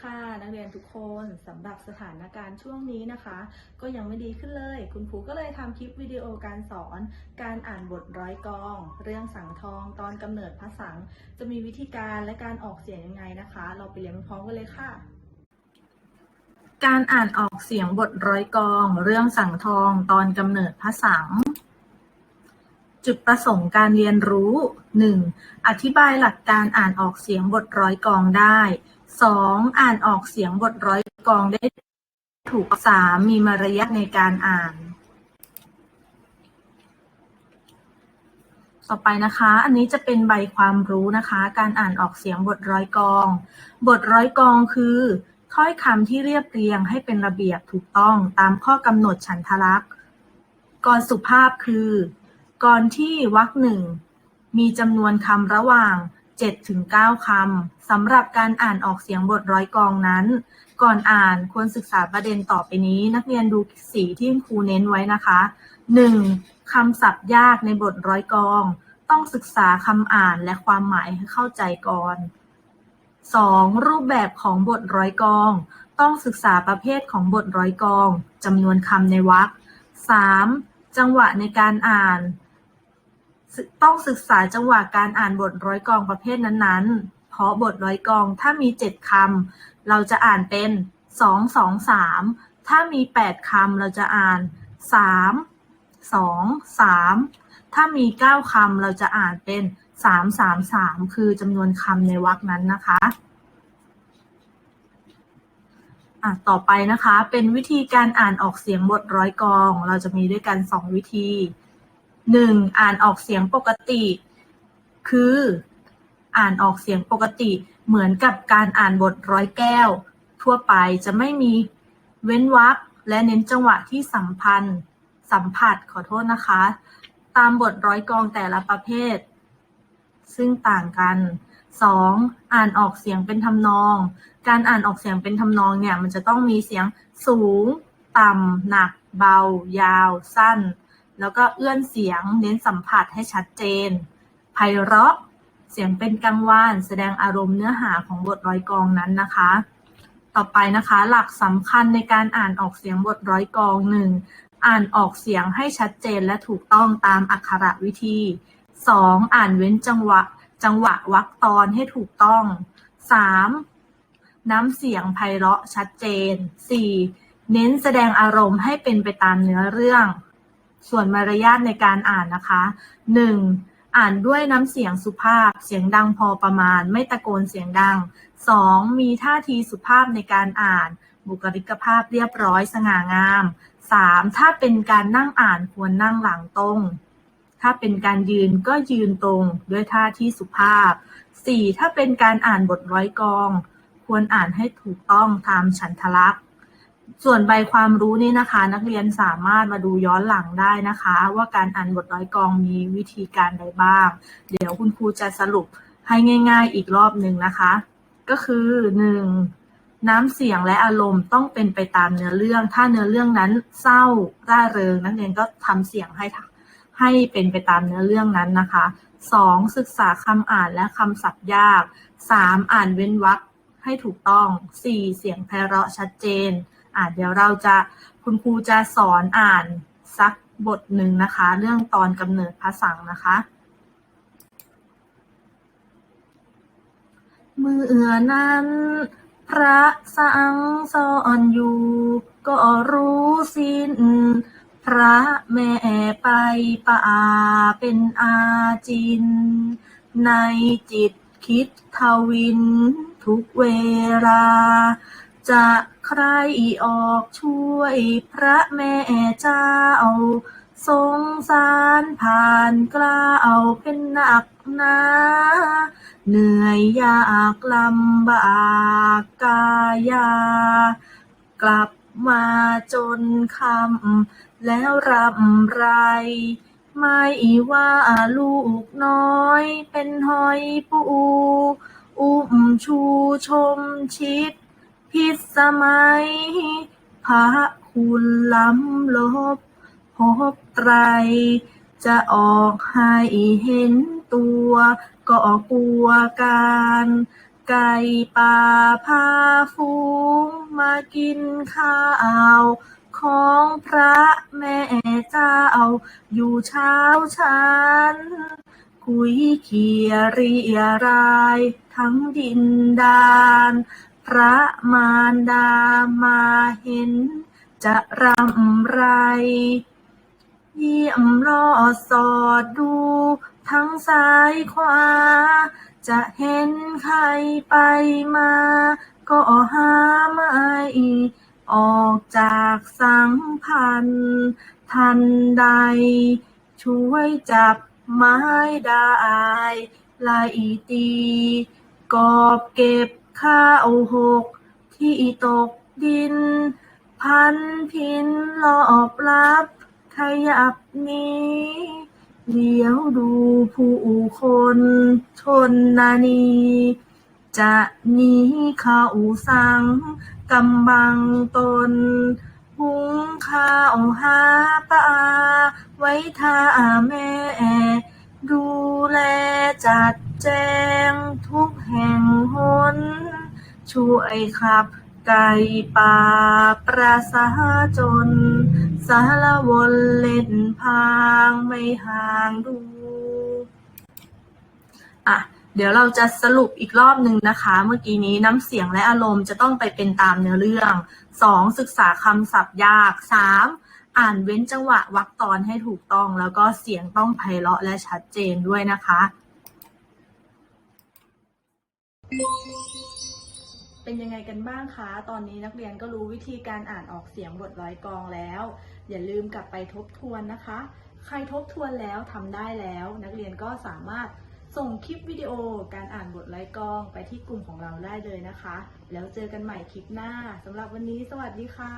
ค่ะ นักเรียนทุกคนสำหรับสถานการณ์ช่วงนี้นะคะ ก็ยังไม่ดีขึ้นเลย คุณครูก็เลยทำคลิปวิดีโอการสอน การอ่านบทร้อยกอง เรื่องสังทอง ตอนกำเนิดพระสัง จะมีวิธีการและการออกเสียงยังไงนะคะ เราไปเรียนพร้อมกันเลยค่ะ การอ่านออกเสียงบทร้อยกอง เรื่องสังทอง ตอนกำเนิดพระสังจุดประสงค์การเรียนรู้ 1. อธิบายหลักการอ่านออกเสียงบทร้อยกองได้ 2. อ่านออกเสียงบทร้อยกองได้ถูก 3. มีมารยาทในการอ่าน ต่อไปนะคะ อันนี้จะเป็นใบความรู้นะคะ การอ่านออกเสียงบทร้อยกอง บทร้อยกองคือถ้อยคำที่เรียบเรียงให้เป็นระเบียบถูกต้องตามข้อกำหนดฉันทลักษณ์กรสุภาพคือ กรที่วรรคหนึ่งมีจำนวนคำระหว่าง 7ถึง9คำ สำหรับการอ่านออกเสียงบทร้อยกองนั้น ก่อนอ่านควรศึกษาประเด็นต่อไปนี้ นักเรียนดูสีที่ครูเน้นไว้นะคะ 1. คำศัพท์ยากในบทร้อยกอง ต้องศึกษาคำอ่านและความหมายให้เข้าใจก่อน 2. รูปแบบของบทร้อยกอง ต้องศึกษาประเภทของบทร้อยกองจำนวนคำในวรรค 3. จังหวะในการอ่าน ต้องศึกษาจังหวะการอ่านบทร้อยกองประเภทนั้นๆ เพราะบทร้อยกองถ้ามี7คำเราจะอ่านเป็น2 2 3ถ้ามี8คำเราจะอ่าน3 2 3ถ้ามี9คำเราจะอ่านเป็น3 3 3คือจำนวนคำในวรรคนั้นนะคะอะต่อไปนะคะเป็นวิธีการอ่านออกเสียงบทร้อยกอง เราจะมีด้วยกัน 2 วิธี 1. อ่านออกเสียงปกติ คือ อ่านออกเสียงปกติ เหมือนกับการอ่านบทร้อยแก้ว ทั่วไปจะไม่มีเว้นวรรคและเน้นจังหวะที่สัมพันธ์ สัมผัสขอโทษนะคะ ตามบทร้อยกองแต่ละประเภท ซึ่งต่างกัน 2. อ่านออกเสียงเป็นทำนอง การอ่านออกเสียงเป็นทำนองเนี่ย มันจะต้องมีเสียงสูง ต่ำ หนัก เบา ยาว สั้น แล้วก็เอื้อนเสียงเน้นสัมผัสให้ชัดเจน ไพเราะ เสียงเป็นกังวาน แสดงอารมณ์เนื้อหาของบทร้อยกองนั้นนะคะ ต่อไปนะคะ หลักสำคัญในการอ่านออกเสียงบทร้อยกองหนึ่งอ่านออกเสียงให้ชัดเจนและถูกต้องตามอักขระวิธี 2. อ่านเว้นจังหวะ จังหวะวรรคตอนให้ถูกต้อง 3. น้ำเสียงไพเราะชัดเจน 4. เน้นแสดงอารมณ์ให้เป็นไปตามเนื้อเรื่อง ส่วนมารยาทในการอ่านนะคะ 1. อ่านด้วยน้ำเสียงสุภาพ เสียงดังพอประมาณ ไม่ตะโกนเสียงดัง 2. มีท่าทีสุภาพในการอ่าน บุคลิกภาพเรียบร้อยสง่างาม 3. ถ้าเป็นการนั่งอ่านควรนั่งหลังตรง ถ้าเป็นการยืนก็ยืนตรงด้วยท่าที่สุภาพ 4. ถ้าเป็นการอ่านบทร้อยกอง ควรอ่านให้ถูกต้องตามฉันทลักษณ์ ส่วนใบความรู้นี่นะคะ นักเรียนสามารถมาดูย้อนหลังได้นะคะ ว่าการอ่านบทร้อยกองมีวิธีการใดบ้าง เดี๋ยวคุณครูจะสรุปให้ง่าย ๆ อีกรอบหนึ่งนะคะ ก็คือ 1. น้ำเสียงและอารมณ์ต้องเป็นไปตามเนื้อเรื่อง ถ้าเนื้อเรื่องนั้นเศร้าร่าเริง นักเรียนก็ทำเสียงให้ให้เป็นไปตามเนื้อเรื่องนั้นนะคะ 2. ศึกษาคำอ่านและคำศัพท์ยาก 3. อ่านเว้นวรรคให้ถูกต้อง 4. เสียงไพเราะชัดเจน อ่าเดี๋ยวเราจะคุณครูจะสอนอ่านสักบทหนึ่งนะคะ เรื่องตอนกำเนิดพระสังนะคะเมื่อนั้น พระสังสอนอยู่ ก็รู้สิ้น พระแม่ไปป่าเป็นอาจิน ในจิตคิดทวินทุกเวลา จะใครออกช่วยพระแม่เจ้า สงสารผ่านกล้าเป็นหนักหนา เหนื่อยยากลำบากกายา กลับมาจนคำแล้วรำไรไม่ว่าลูกน้อยเป็นหอยปู อุ้มชูชมชิด พิสมัย พระคุณล้ำลบ พบไตร จะออกให้เห็นตัวก็กลัวการ ไก่ป่าพาฟูงมากินข้าวของพระแม่เจ้า อยู่เช้าชันคุยเขียรียราย ทั้งดินดาน พระมารดามาเห็น จะรำไร เยี่ยมรอดสอดดู ทั้งซ้ายขวา จะเห็นใครไปมา ก็หาไม่ออกจากสังพันธ์ทันใด ช่วยจับไม้ได้ไล่ตี กอบเก็บ ข้าวหกที่ตกดิน พันพินรอบลับ ขยับหนี้เลี้ยวดูผู้คนชนนานีจะหนีเข้าสังกำบังตน หุงข้าวหาปลาไว้ท่าแม่ ดูแลจัดแจงทุกแห่งหน ช่วยขับไก่ป่าประสาจน สารวนเล่นพางไม่ห่างดู อะ เดี๋ยวเราจะสรุปอีกรอบหนึ่งนะคะ เมื่อกี้นี้น้ำเสียงและอารมณ์จะต้องไปเป็นตามเนื้อเรื่อง 2. ศึกษาคำศัพท์ยาก 3. อ่านเว้นจังหวะวรรคตอนให้ถูกต้อง แล้วก็เสียงต้องไพเราะและชัดเจนด้วยนะคะ เป็นยังไงกันบ้างคะ ตอนนี้นักเรียนก็รู้วิธีการอ่านออกเสียงบทร้อยกองแล้ว อย่าลืมกลับไปทบทวนนะคะ ใครทบทวนแล้วทำได้แล้ว นักเรียนก็สามารถส่งคลิปวิดีโอการอ่านบทร้อยกองไปที่กลุ่มของเราได้เลยนะคะ แล้วเจอกันใหม่คลิปหน้าสำหรับวันนี้ สวัสดีค่ะ